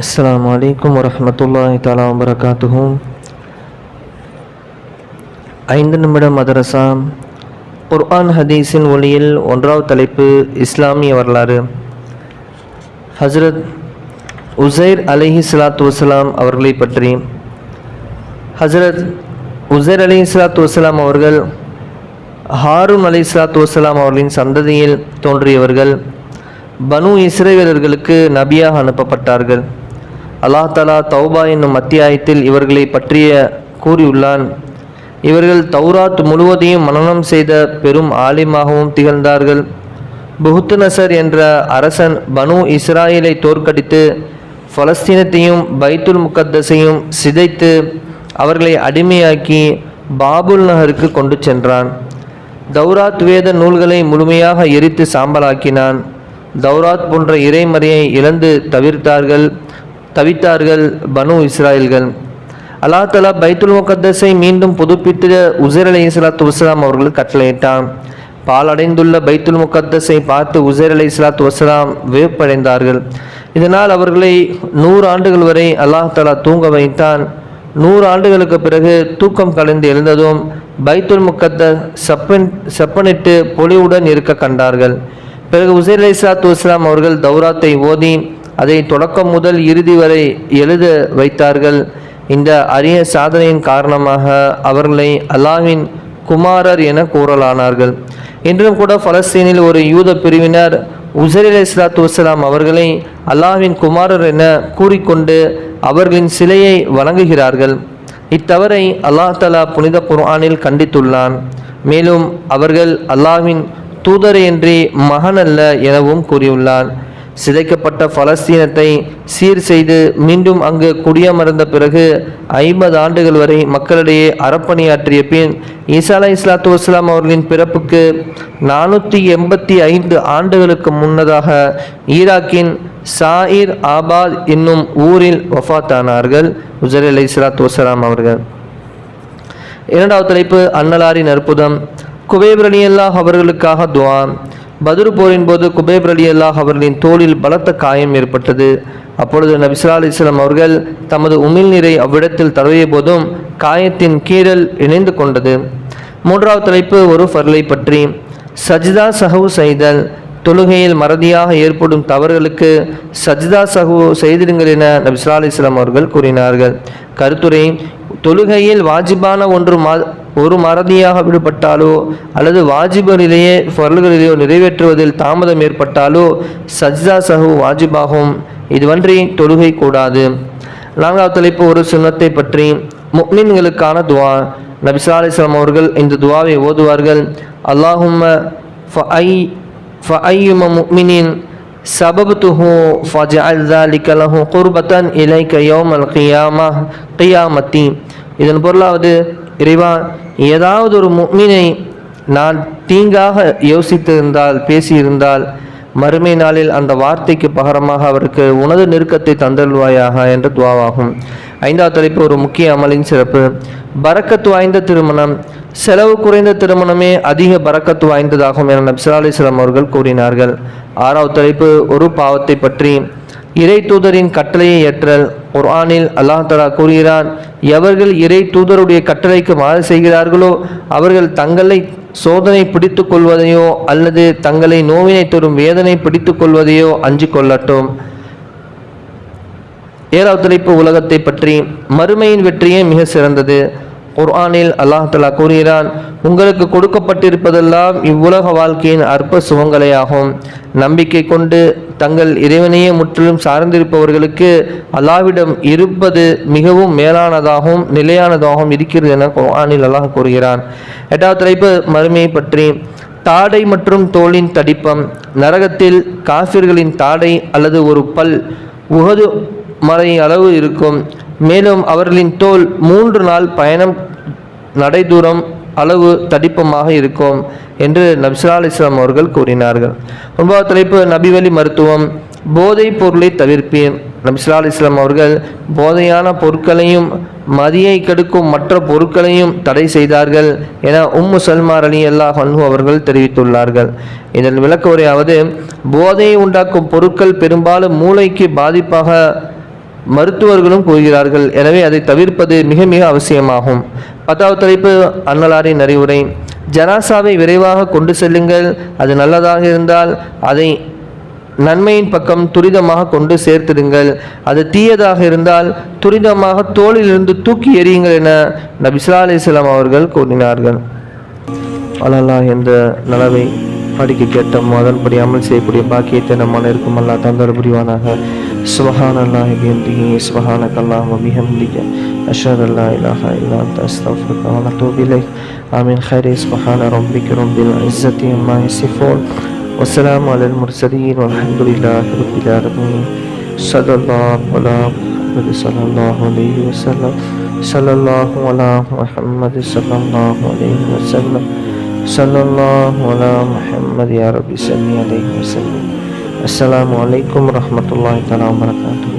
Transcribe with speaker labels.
Speaker 1: السلام عليكم ورحمة الله تعالى وبركاته ஐந்து நிமிட மதரசா குர்ஆன் ஹதீஸின் ஒளியில் ஒன்றாவது தலைப்பு இஸ்லாமிய வரலாறு ஹஜ்ரத் உசைர் அலிஹி சலாத்து வசலாம் அவர்களை பற்றி ஹஜ்ரத் உசைர் அலி சலாத்து வசலாம் அவர்கள் ஹாரூன் அலி சலாத்து வசலாம் அவர்களின் சந்ததியில் தோன்றியவர்கள் பனு இஸ்ரேலர்களுக்கு நபியாக அனுப்பப்பட்டார்கள் அல்லா தலா தௌபா என்னும் அத்தியாயத்தில் இவர்களை பற்றிய கூறியுள்ளான். இவர்கள் தௌராத் முழுவதையும் மனனம் செய்த பெரும் ஆலிமாகவும் திகழ்ந்தார்கள். புகுத்து நசர் என்ற அரசன் பனு இஸ்ராயலை தோற்கடித்து பலஸ்தீனத்தையும் பைத்துல் முகத்தஸையும் சிதைத்து அவர்களை அடிமையாக்கி பாபுல் நகருக்கு கொண்டு சென்றான். தௌராத் வேத நூல்களை முழுமையாக எரித்து சாம்பலாக்கினான். தௌராத் போன்ற இறைமறையை இழந்து தவிர்த்தார்கள். தவித்தார்கள் பனு இஸ்ராயல்கள். அல்லாஹ் தலா பைத்துல் முகத்தஸை மீண்டும் புதுப்பித்து உசேர் அலி இஸ்லாத்து வசலாம் அவர்கள் கட்டளையிட்டான். பாலடைந்துள்ள பைத்துல் முகத்தஸை பார்த்து உசேர் அலி இஸ்லாத்து வசலாம் வியப்படைந்தார்கள். இதனால் அவர்களை நூறு ஆண்டுகள் வரை அல்லாஹ் தலா தூங்க வைத்தான். நூறு ஆண்டுகளுக்கு பிறகு தூக்கம் கலைந்து எழுந்ததும் பைத்துல் முக்கத்த செப்பன் செப்பனிட்டு பொலிவுடன் இருக்க கண்டார்கள். பிறகு உசேர் அலி இஸ்லாத்து வஸ்லாம் அவர்கள் தௌராத்தை ஓதி அதை தொடக்கம் முதல் இறுதி வரை எழுத வைத்தார்கள். இந்த அரிய சாதனையின் காரணமாக அவர்களை அல்லாவின் குமாரர் என கூறலானார்கள். இன்றும் கூட பலஸ்தீனில் ஒரு யூத பிரிவினர் உசர் அலி இஸ்லாத்து வசலாம் அவர்களை அல்லாவின் குமாரர் என கூறிக்கொண்டு அவர்களின் சிலையை வணங்குகிறார்கள். இத்தவறை அல்லாஹ் தலா புனித குர்ஆனில் கண்டித்துள்ளான். மேலும் அவர்கள் அல்லாஹ்வின் தூதரையின்றி மகனல்ல எனவும் கூறியுள்ளான். சிதைக்கப்பட்ட பலஸ்தீனத்தை சீர் செய்து மீண்டும் அங்கு குடியமர்ந்த பிறகு ஐம்பது ஆண்டுகள் வரை மக்களிடையே அறப்பணியாற்றிய பின் ஈசா அலை இஸ்லாத்து வஸ்லாம் அவர்களின் பிறப்புக்கு நானூற்றி எண்பத்தி ஐந்து ஆண்டுகளுக்கு முன்னதாக ஈராக்கின் சாயிர் ஆபாத் என்னும் ஊரில் வஃபாத்தானார்கள் உசர் அலை இஸ்லாத்து வஸ்லாம் அவர்கள். இரண்டாவது தலைப்பு அன்னலாரின் அற்புதம். குபேபிரணியல்லாஹ் அவர்களுக்காக துவான் பதுர் போரின் போது குபேப் அலி அல்லாஹ் அவர்களின் தோளில் பலத்த காயம் ஏற்பட்டது. அப்பொழுது நபிசா அலிஸ்லாம் அவர்கள் தமது உமிழ்நீரை அவ்விடத்தில் தழுவிய போதும் காயத்தின் கீறல் இணைந்து கொண்டது. மூன்றாவது தலைப்பு ஒரு ஃபர்லை பற்றி. சஜிதா சஹவு செய்தல் தொழுகையில் மறதியாக ஏற்படும் தவறுகளுக்கு சஜிதா சஹவு செய்திடுங்கள் என நபிசா அலிஸ்லாம் அவர்கள் கூறினார்கள். கருத்துரை தொழுகையில் வாஜிபான ஒன்று மா ஒரு மறதியாக விடுபட்டாலோ அல்லது வாஜிபுகளிலேயே பொருள்களிலேயோ நிறைவேற்றுவதில் தாமதம் ஏற்பட்டாலோ சஜ்ஜா சஹு வாஜிபாகும் இதுவன்றி தொழுகை கூடாது நான்காவது தலைப்பு ஒரு சுண்ணத்தை பற்றி முக்மின்களுக்கான துவா நபிசா அலிஸ்லாம் அவர்கள் இந்த துவாவை ஓதுவார்கள் அல்லாஹும்ம ஃபஐ ஃபஐயும முக்மினின் சபபத்துஹு ஃபஜஅல் ذلك له قربة إليك يوم القيامة قيامتي இதன் பொருளாவது இறைவா ஏதாவது ஒரு முக்மினை நான் தீங்காக யோசித்திருந்தால் பேசியிருந்தால் மறுமை நாளில் அந்த வார்த்தைக்கு பகரமாக அவருக்கு உனது நெருக்கத்தை தந்தல்வாயாக என்ற துவாவாகும். ஐந்தாவது தலைப்பு ஒரு முக்கிய அமலின் சிறப்பு. பறக்கத்து வாய்ந்த திருமணம். செலவு குறைந்த திருமணமே அதிக பரக்கத்து வாய்ந்ததாகும் என நப்சா அவர்கள் கூறினார்கள். ஆறாவது தலைப்பு ஒரு பாவத்தை பற்றி. இறை தூதரின் கட்டளையை ஏற்றல். குர்ஆனில் அல்லாஹ் தலா கூறுகிறான் எவர்கள் இறை தூதருடைய கட்டளைக்கு மாறு செய்கிறார்களோ அவர்கள் தங்களை சோதனை பிடித்து கொள்வதையோ அல்லது தங்களை நோவினை தரும் வேதனை பிடித்து கொள்வதையோ அஞ்சு கொள்ளட்டும். ஏழாவது தலைப்பு உலகத்தை பற்றி மறுமையின் வெற்றியே மிக சிறந்தது. குர்ஆனில் அல்லாஹ் தலா கூறுகிறான் உங்களுக்கு கொடுக்கப்பட்டிருப்பதெல்லாம் இவ்வுலக வாழ்க்கையின் அற்ப சுகங்களையாகும். நம்பிக்கை கொண்டு தங்கள் இறைவனையே முற்றிலும் சார்ந்திருப்பவர்களுக்கு அல்லாவிடம் இருப்பது மிகவும் மேலானதாகவும் நிலையானதாகவும் இருக்கிறது என குர்ஆனில் அல்லாஹ் கூறுகிறான். எட்டாவது தலைப்பு மறுமையை பற்றி. தாடை மற்றும் தோளின் தடிப்பம். நரகத்தில் காஃபிர்களின் தாடை அல்லது ஒரு பல் உகது மறை அளவு இருக்கும். மேலும் அவர்களின் தோல் மூன்று நாள் பயணம் நடைதூரம் அளவு தடிப்பமாக இருக்கும் என்று நபிசா அலிஸ்லாம் அவர்கள் கூறினார்கள். ஒன்பதாவது தலைப்பு நபிவழி மருத்துவம். போதைப் பொருளை தவிர்ப்பேன் நபிஸ்லா அலிஸ்லாம் அவர்கள் போதையான பொருட்களையும் மதியை கெடுக்கும் மற்ற பொருட்களையும் தடை செய்தார்கள் என உம்மு சல்மார் அலி அல்லாஹ் அன்ஹு அவர்கள் தெரிவித்துள்ளார்கள். இதன் விளக்க உரையாவது போதையை உண்டாக்கும் பொருட்கள் பெரும்பாலும் மூளைக்கு பாதிப்பாக மருத்துவர்களும் கூறுகிறார்கள். எனவே அதை தவிர்ப்பது மிக மிக அவசியமாகும். பத்தாவது தலைப்பு அன்னலாரின் அறிவுரை. ஜனாசாவை விரைவாக கொண்டு செல்லுங்கள். அது நல்லதாக இருந்தால் அதை நன்மையின் பக்கம் துரிதமாக கொண்டு சேர்த்திடுங்கள். அது தீயதாக இருந்தால் துரிதமாக தோளிலிருந்து தூக்கி எறியுங்கள் என நபிஸ்லா அலிஸ்லாம் அவர்கள் கூறினார்கள். அல்லாஹ் என்ற நலவை படிக்க கேட்டோம் அதன்படி அமல் செய்யக்கூடிய பாக்கியத்தை நம் அனைவருக்கும் அல்லா தந்தர் புரிவானாக சுபஹான் அல்லாஹ் பிஹம்திஹி சுபஹானக அல்லாஹும்ம பிஹம்திக அஷ்ஹது அல்லா இலாஹா இல்லா அன்த அஸ்தக்ஃபிருக வ அத்தூபு இலைக் ஆமீன் خير سبحان ربك رب العزة عما يصفون والسلام على المرسلين والحمد لله رب العالمين صلى الله على محمد صلى الله عليه وسلم صلى الله على محمد صلى الله عليه وسلم صلى الله على محمد يا رب صل عليه وسلم السلام عليكم ورحمة الله تعالى وبركاته